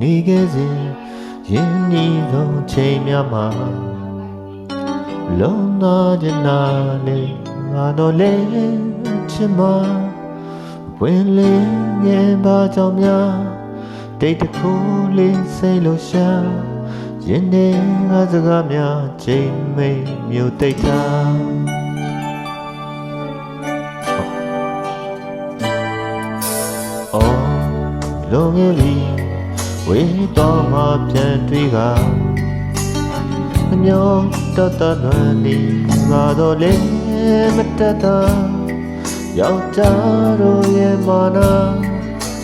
နေခဲ့စဉ်ရင်းနှီးသောချိန်များမှာလုံးနာကြနာလေငါတော့လေချင်မဝင်လေငယ်ပါကြောင့်များတိတ်တခုလေးစိတ်လို့ရှာရင်နေငါစကားများချိန်မိတ်မြို့တိတ်တာ လုံငယ်ပြီဝေးတော်မှပြန်တွေ့ကအမျောတတနွမ်းနေငါတော့လေမတတ်တာယောက်ျားတို့ရဲ့မာနာ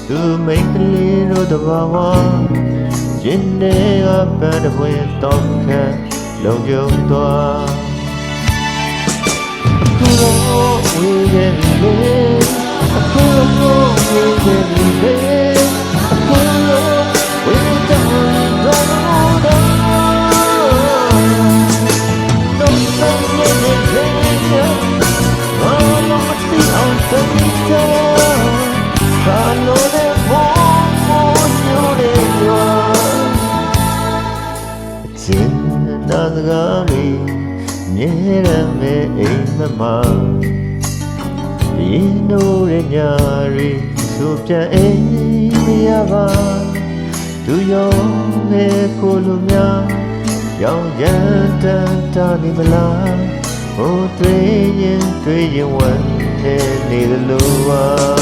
သူမိန်းကလေးတို့တဘာဝရင်တွေကပန်းတပွင့်တော့ခက်လုံကြုံသွားသူတို့ဝေးရဲ့လေအခုလိုဝေးနေပြီ ချင်နာစကားလေးမြဲရမယ်အိမ်မမှာဒီနိုးရညာရီဆိုပြန်အိမ်မရပါသူရောနေကိုလိုများရောင်ရမ်းတန်တာနေမလားဟိုတွေ့ရင်တွေ့ရင်ဝမ်းနေနေလိုပါ